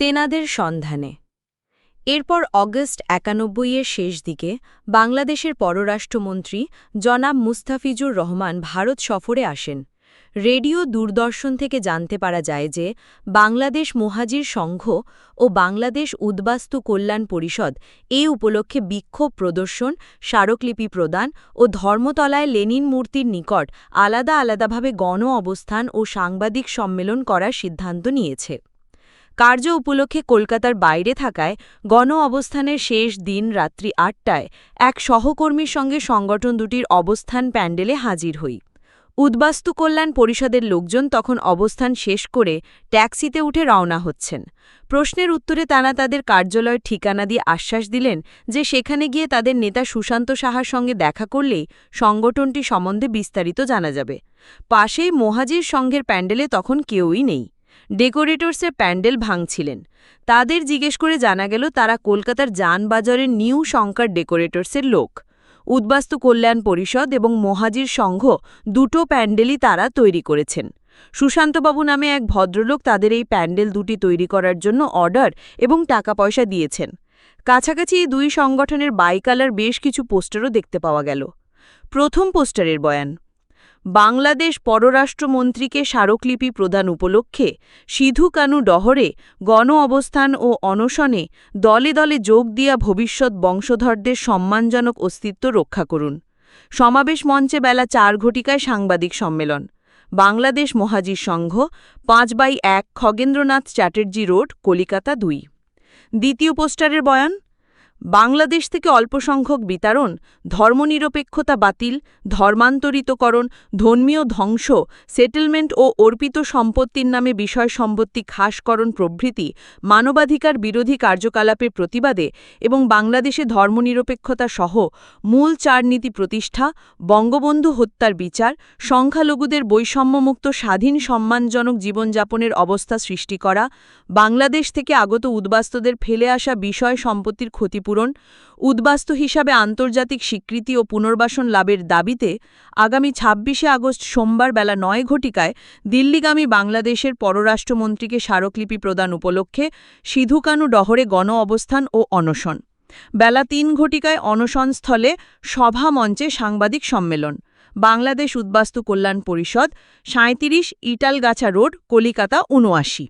তেনাদের সন্ধানে। এরপর অগস্ট একানব্বইয়ের শেষ দিকে বাংলাদেশের পররাষ্ট্রমন্ত্রী জনাব মুস্তাফিজুর রহমান ভারত সফরে আসেন। রেডিও দূরদর্শন থেকে জানতে পারা যায় যে, বাংলাদেশ মোহাজির সংঘ ও বাংলাদেশ উদ্বাস্তু কল্যাণ পরিষদ এ উপলক্ষে বিক্ষোভ প্রদর্শন, স্মারকলিপি প্রদান ও ধর্মতলায় লেনিন মূর্তির নিকট আলাদা আলাদাভাবে গণ অবস্থান ও সাংবাদিক সম্মেলন করার সিদ্ধান্ত নিয়েছে। কার্য উপলক্ষে কলকাতার বাইরে থাকায় গণ অবস্থানের শেষ দিন রাত্রি আটটায় এক সহকর্মীর সঙ্গে সংগঠন দুটির অবস্থান প্যান্ডেলে হাজির হই। উদ্বাস্তু কল্যাণ পরিষদের লোকজন তখন অবস্থান শেষ করে ট্যাক্সিতে উঠে রওনা হচ্ছেন। প্রশ্নের উত্তরে তারা তাদের কার্যালয় ঠিকানা দিয়ে আশ্বাস দিলেন যে সেখানে গিয়ে তাদের নেতা সুশান্ত সাহার সঙ্গে দেখা করলেই সংগঠনটি সম্বন্ধে বিস্তারিত জানা যাবে। পাশেই মহাজির সংঘের প্যান্ডেলে তখন কেউই নেই। ডেকোরেটরসের প্যান্ডেল ভাঙছিলেন। তাদের জিজ্ঞেস করে জানা গেল তারা কলকাতার যানবাজারের নিউ শঙ্কর ডেকোরেটরসের লোক। উদ্বাস্তু কল্যাণ পরিষদ এবং মহাজির সংঘ দুটো প্যান্ডেলই তারা তৈরি করেছেন। সুশান্তবাবু নামে এক ভদ্রলোক তাদের এই প্যান্ডেল দুটি তৈরি করার জন্য অর্ডার এবং টাকা পয়সা দিয়েছেন। কাছাকাছি এই দুই সংগঠনের বাইকালার বেশ কিছু পোস্টারও দেখতে পাওয়া গেল। প্রথম পোস্টারের বয়ান বাংলাদেশ পররাষ্ট্রমন্ত্রীকে স্মারকলিপি প্রদান উপলক্ষে সিধু কানু ডহরে গণ অবস্থান ও অনশনে দলে দলে যোগ দিয়া ভবিষ্যৎ বংশধরদের সম্মানজনক অস্তিত্ব রক্ষা করুন। সমাবেশ মঞ্চে বেলা চার ঘটিকায় সাংবাদিক সম্মেলন। বাংলাদেশ মহাজির সংঘ, পাঁচ বাই এক খগেন্দ্রনাথ চ্যাটার্জি রোড, কলিকাতা দুই। দ্বিতীয় পোস্টারের বয়ান বাংলাদেশ থেকে অল্পসংখ্যক বিতারণ, ধর্মনিরপেক্ষতা বাতিল, ধর্মান্তরিতকরণ, ধর্মীয় ধ্বংস, সেটেলমেন্ট ও অর্পিত সম্পত্তির নামে বিষয় সম্পত্তি খাসকরণ প্রভৃতি মানবাধিকার বিরোধী কার্যকলাপের প্রতিবাদে এবং বাংলাদেশে ধর্মনিরপেক্ষতা সহ মূল চার নীতি প্রতিষ্ঠা, বঙ্গবন্ধু হত্যার বিচার, সংখ্যালঘুদের বৈষম্যমুক্ত স্বাধীন সম্মানজনক জীবনযাপনের অবস্থা সৃষ্টি করা, বাংলাদেশ থেকে আগত উদ্বাস্তুদের ফেলে আসা বিষয় সম্পত্তির ক্ষতিপূরণ উদ্বাস্তু হিসাবে আন্তর্জাতিক স্বীকৃতি ও পুনর্বাসন লাভের দাবিতে আগামী ছাব্বিশে আগস্ট সোমবার বেলা নয় ঘটিকায় দিল্লিগামী বাংলাদেশের পররাষ্ট্রমন্ত্রীকে স্মারকলিপি প্রদান উপলক্ষে সিধুকানু ডহরে গণ অবস্থান ও অনশন। বেলা তিন ঘটিকায় অনশনস্থলে সভা মঞ্চে সাংবাদিক সম্মেলন। বাংলাদেশ উদ্বাস্তু কল্যাণ পরিষদ সাঁত্রিশ ইটালগাছা রোড, কলিকাতা উনআশি